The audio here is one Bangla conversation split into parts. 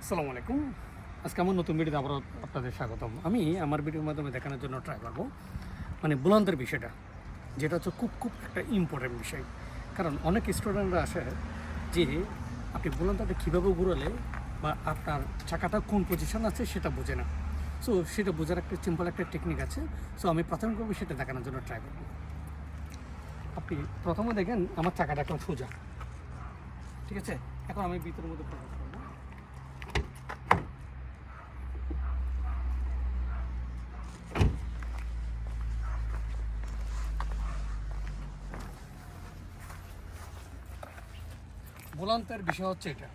আসসালামু আলাইকুম। আজকে আমার নতুন ভিডিওতে আবার আপনাদের স্বাগতম। আমি আমার ভিডিওর মাধ্যমে দেখানোর জন্য ট্রাই করব মানে বুলন্দের বিষয়টা, যেটা হচ্ছে খুব খুব একটা ইম্পর্টেন্ট বিষয়। কারণ অনেক স্টুডেন্টরা আসে যে আপনি বুলন্দাটা কীভাবে ঘুরালে বা আপনার চাকাটা কোন পজিশন আছে সেটা বোঝে না। সো সেটা বোঝার একটা সিম্পল একটা টেকনিক আছে। সো আমি প্রাথমিকভাবে সেটা দেখানোর জন্য ট্রাই করব। আপনি প্রথমে দেখেন আমার চাকাটা এখন সোজা। ঠিক আছে? এখন আমি ভিতরের মধ্যে প্রবেশ করব ভোলান্তের বিষয় হচ্ছে এটা।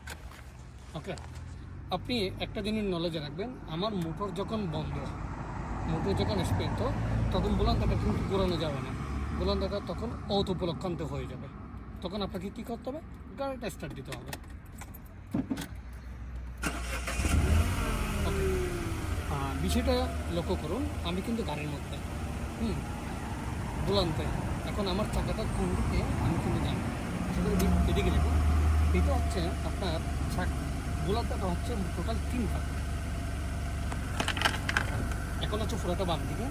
ওকে আপনি একটা জিনিস নলেজে রাখবেন, আমার মোটর যখন বন্ধ, মোটর যখন স্পেন্ট তখন বোলান্তাটা কিন্তু পুরানো যাবে না। বোলান্তাটা তখন অত উপলক্ষান্ত হয়ে যাবে। তখন আপনাকে কী করতে হবে? গাড়িটা স্টার্ট দিতে হবে। বিষয়টা লক্ষ্য করুন, আমি কিন্তু গাড়ির মধ্যে, হুম বোলান্তে এখন আমার চাকাটা কোন দিকে আমি কিন্তু জানি সেটা এদিক- এদিকে দেখুন এটা হচ্ছে আপনার চাক গোলাপটা হচ্ছে টোটাল তিন ভাগ। এখন হচ্ছে পুরোটা বাম দিকে।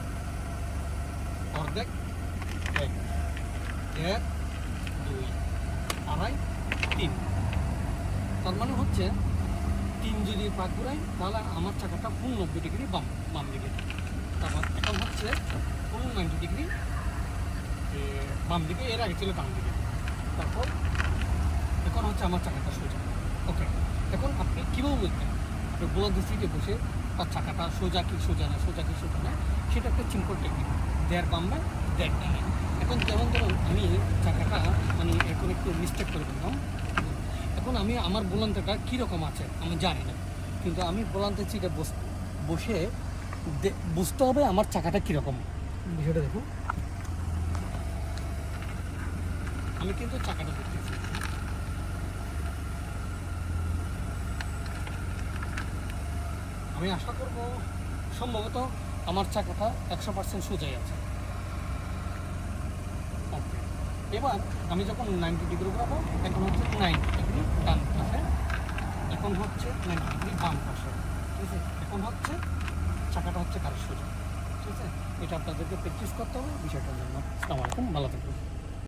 অর্ধেক, এক এক, দুই, আড়াই, তিন। তার মানে হচ্ছে তিন যদি পাক ঘুরাই তাহলে আমার চাকাটা ফুল নব্বই ডিগ্রি বাম বাম দিকে। তারপর এখন হচ্ছে ফুল নাইনটি ডিগ্রি বাম দিকে, এর আগে ছিল ডান দিকে। তারপর এখন হচ্ছে আমার চাকাটা সোজা। ওকে এখন আপনি কীভাবে বুঝবেন? আপনি বোলার সিটে বসে তার চাকাটা সোজা কি সোজা না, সোজা কি সোজা না, সেটা একটা সিম্পল টেকনিক দেয়ার বামবে দেড় ডানে এখন যেমন ধরুন, আমি চাকাটা মানে এখন একটু মিস্টেক করে দিলাম এখন আমি আমার বোলান্তাটা কীরকম আছে, আমি জানি না। কিন্তু আমি বোলান্তের সিটে বস, বসে বুঝতে হবে আমার চাকাটা কীরকম। বিষয়টা দেখুন। আমি কিন্তু চাকাটা দেখতেছি। আমি আশা করব সম্ভবত আমার চাকাটা একশো পার্সেন্ট সোজাই আছে। ওকে এবার আমি যখন নাইনটি ডিগ্রি ঘুরাবো, এখন হচ্ছে নাইনটি ডিগ্রি ডান পাশে, এখন হচ্ছে নাইনটি ডিগ্রি বাম পাশে, ঠিক আছে? এখন হচ্ছে চাকাটা হচ্ছে কারও সোজা, ঠিক আছে? এটা আপনাদেরকে প্র্যাকটিস করতে হবে বিষয়টার জন্য আসসালামু আলাইকুম, ভালো থাকবেন।